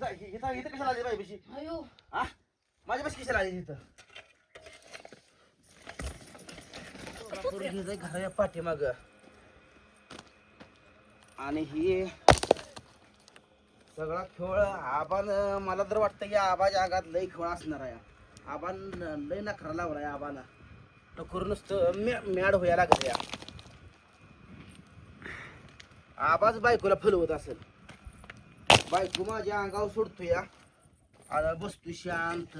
इथं इथं इथं कशाला आली बाई बशी? अयो. हा? माझ्या बस कशाला आली इथं? घराच्या पाठीमाग. आणि ही सगळा खेळ आबान मला तर वाटतं की आबाच्या आगात लय खेळ असणार आहे. आबान लय नखरा लावलाय आबाला नकर नुसतं मॅ- मॅड व्हायला लागत या. आबाच बायकोला फुलवत असेल. बायको माझ्या अंगावर सोडतो या. आता बसतो शांत.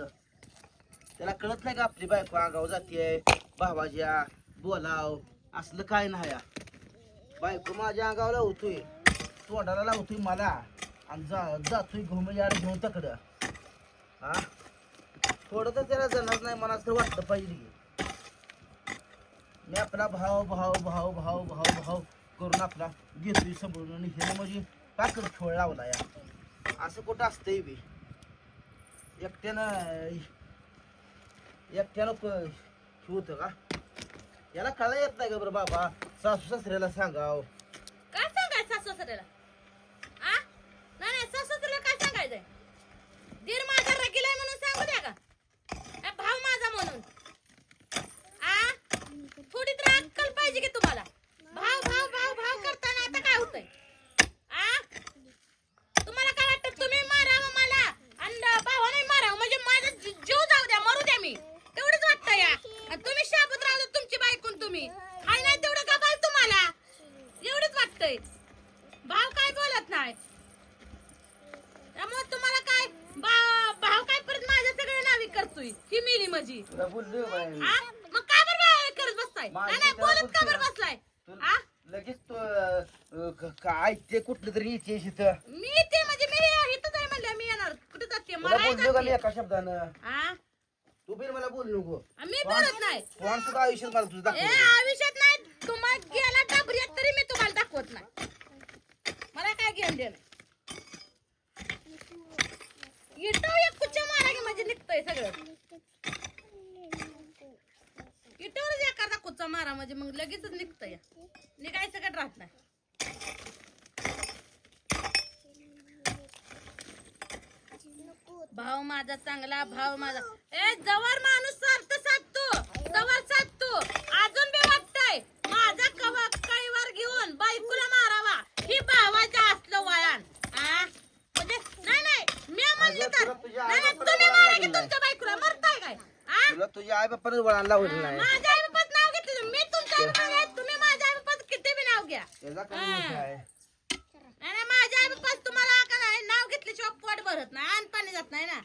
त्याला कळत नाही का आपली बायको अंगावर जाते भावाच्या बोलाव. असलं काय नाही या. बायको माझ्या अंगावर लावतोय. तोंडाला लावतोय मला. आणि जा जातोय घुमयाड घेऊन तकडं. हा? थोडं तर त्याला जणार नाही मला असं वाटलं पाहिजे. मी आपला भाव भाव भाव भाव भाव भाव करून आपला घेतोय समोरून आणि हे म्हणजे पाकड खोळ लावला या? असं कुठं असतंय बी? एकट्यानं एकट्यानं क- हे होतं का? याला कळा येत नाही का बरं बाबा? सासू सासऱ्याला सांगाव. काय सांगायचं सासू सासऱ्याला? आ? नाही नाही सासू सासऱ्याला काय सांगायचंय? दीर माझा रगिलाय म्हणून सांगू द्या का? ए, भाव माझा म्हणून. आ? थोडी तर अक्कल पाहिजे की तुम्हाला भाव भाव भाव भाव करताना आता काय होतंय आ तुम्हाला काय वाटतं तुम्ही मारावं मला आणि भावाने मारावं म्हणजे माझा जी- जीव जाऊ द्या मरू द्या मी तेवढंच वाटतं या आणि तुम्ही शाबत राहू द्या तुमची बायकून तुम्ही हाय नाही तेवढं का पाहिजे तुम्हाला भाव काय बोलत नाही? त्यामुळे तुम्हाला काय? भाव काय परत माझ्या सगळं नावी करतोय? ही मिली माझी. तुला बोललो बाई. आ? मग का बरं भाव करत बसताय? नाही नाही बोलत का बरं. बसलाय? तू? लगेच तो अं, क- काय ते कुठलं तरी इथं. मी ते म्हणजे मी इथंच आहे म्हणलं मी येणार. कुठे जाते? तुला मला बोललो का मी. एका शब्दानं? तू बिन मला बोलू नको. मी बोलत नाही. सुद्धा आयुष्यात मला तुझं ए दाखव आयुष्यात नाही तुम्हाला गेला डबऱ्यात तरी मी तुम्हाला दाखवत नाही मला काय घेऊन दे इटो एक कुच्च्या मारा की म्हणजे निघतंय सगळं इटोवरच एखादा कुच्चा मारा म्हणजे मग लगेचच निघतंय निघायचं का राहत नाही? भाव माझा चांगला भाव माझा. ए जवळ माणूस सारत साधतो जवळ साधतो अजून बी वाटतंय. माझा कवा कैवर घेऊन बायकोला मारावा. ही भावाच्या असलं वळण आ? म्हणजे नाही नाही. मी म्हणलं तर. नाही नाही, तुम्ही मारा की तुमच्या बायकोला मरताय काय? आ? तुला तुझ्या आई बापाने वळण लावलं नाही माझ्या तुम्ही माझ्या आई बापाचं किती बी नाव घ्या. याचा काय. मोठं आहे? नाही नाही माझ्या आई बापाचं तुम्हाला का नाही? नाव घेतल्याशिवाय पोट भरत नाही अन्न पाणी जात नाही ना.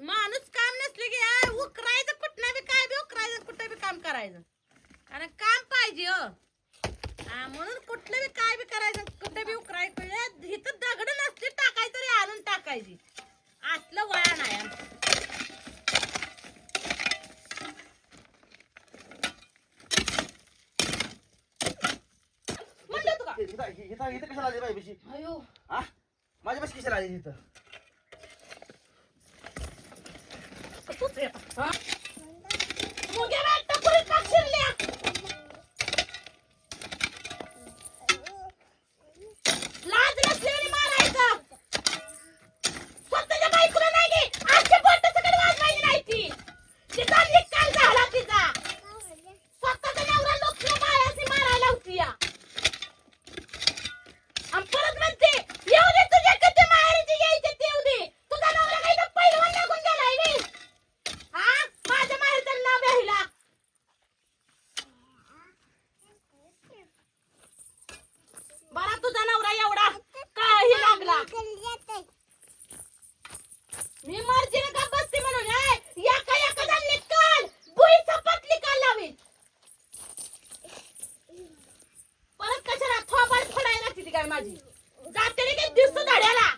माणूस काम नसले की उकरायचं कुठनं बी काय बी उकरायचं कुठं बी काम करायचं. कारण काम पाहिजे हो. हा, म्हणून कुठलं बी काय बी करायचं कुठं बी उकरायचं इथं दगड नसली टाकायचं तरी आणून टाकायची असलं वळण नाही आमचं. म्हणलं तू का इथं इथं कशाला आली बशी? अयो. हा माझ्या बस कशाला आली इथं? तूच येता हा? मुगे वाटतं पुढे का शिरल्या लाज नसल्याने मारायचं स्वतःच्या बायकोला नाही गे आजच्या बोट सगळं वाजवायची नाही ती तिचा निकाल झाला तिचा स्वतःचा नवरा लोकला बायाची मारायला होती या आणि परत म्हणते येऊ दे तुझ्या कधी माहेरची यायचे ते येऊ दे तुझा नवरा काही तर पहिलवान लागून गेलाय रे हा माझ्या माहेरचं नाव घ्यायला बरा तुझा नवरा एवढा काही लागला मी मर्जीने का बसते म्हणून ए, एका एका निकाल बुई सपत निकाल लावी परत कशाला थोबाड फोडायला लागते ती काय माझी. जाते रे काही दिवस धाड्याला.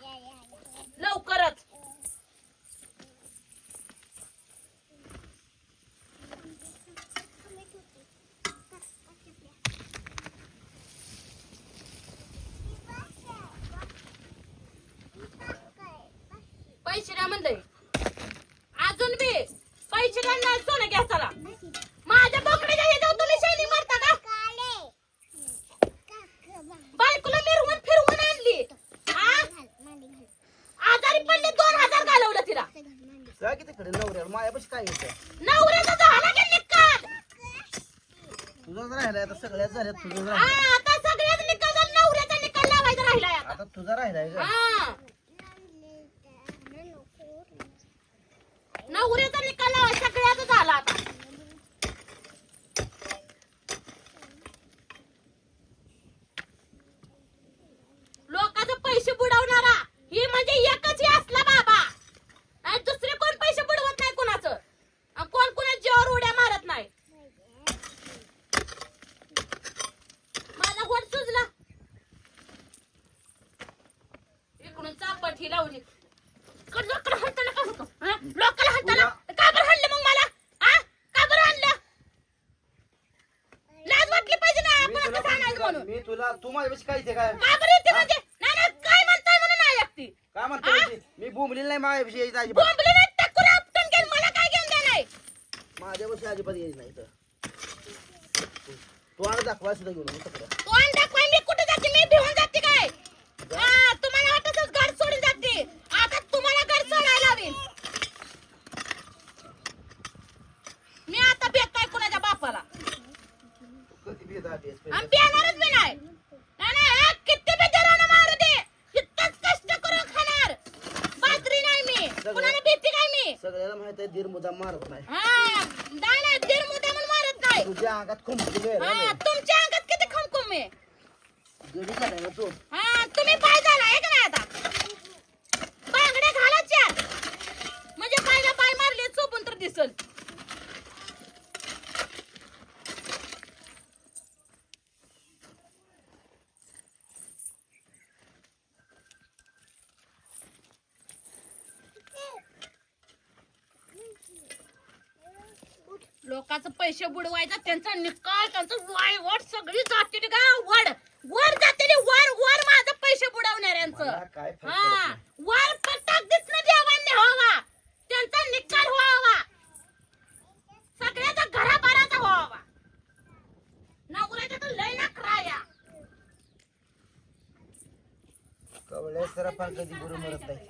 लवकरच. पैसे द्या म्हणलंय अजून बी पैसे द्या नाही सोनं घ्या चला माझ्या बोकड्याच्या ह्याच्यावर तुम्ही शैली मारता का काय येतं नवऱ्याचा झाला की निकाल? तुझंच राहिलाय आता सगळ्यात झाल्यात तुझंच हा, राहिलाय. आता सगळ्याच निकाल झाला, नवऱ्याचा निकाल लावायचा राहिलाय आता. आता तुझा राहिलाय का? हा. नवऱ्याचा निकाल लावायचा सगळ्याचा झाला आता लोकांचे पैसे बुडवणारा ही म्हणजे एकच ही असला बाबा आणि दुसरे कोण पैसे बुडवत नाही कोणाचं आणि कोण कोणा जीवावर उड्या मारत नाही माझा होट सुजला इकडून चापट ही लावली क- लोकाला हाणताना का होतं? हा? लोकाला हाणताना का बरं हाणलं मग मला हा? का बरं हाणलं? लाज वाटली पाहिजे ना मी आपण तुला कसं हाणायचं पण- म्हणून मी तुला तू माझ्यापाशी काय काय? बरं येते म्हणजे? नाही नाही काय म्हणताय म्हणून नाही काय म्हणतो मी नाही माझ्यापाशी यायचं अजिबात. बोंबले नाही टक्कर आपटून घेईन मला काय घेऊन द्या नाही माझ्यापाशी अजिबात यायचं नाही तर तू आणि दाखवा सुद्धा घेऊन ये सगळं तोंड दाखवाय? मी कुठे जाते? मी भिवून जाते काय? हा तुम्हाला वाटतच घर सोडून जाते. आता तुम्हाला घर सोडायला लावीन मी आता भेट नाही कुणाच्या बापाला. कधी बी नाही दीड मुद्दा म्हणून मारत नाही. तुझ्या अंगात खुंबलेली आहे हा रे. तुमच्या अंगात किती खमखम आहे गडी झालाय ना तू. हा तुम्ही पाय झाला आहे का नाही आता. बांगड्या घाला चार म्हणजे पायला पाय मारले चोपून तर दिसल. लोकांचं पैसे बुडवायचा त्यांचा निकाल त्यांचं वाय वड सगळी जाते का वड. वर जाते वर वर माझं पैसे बुडवणाऱ्यांचं. मला काय फरक हा. पडत. वर पटक दिसणं देवांनी व्हावा त्यांचा निकाल व्हावा. सगळ्याचा घराबाराचा व्हावा. नवऱ्याचा तर लय नखरा या. कवळे सर फार कधी गुरु मरत नाही.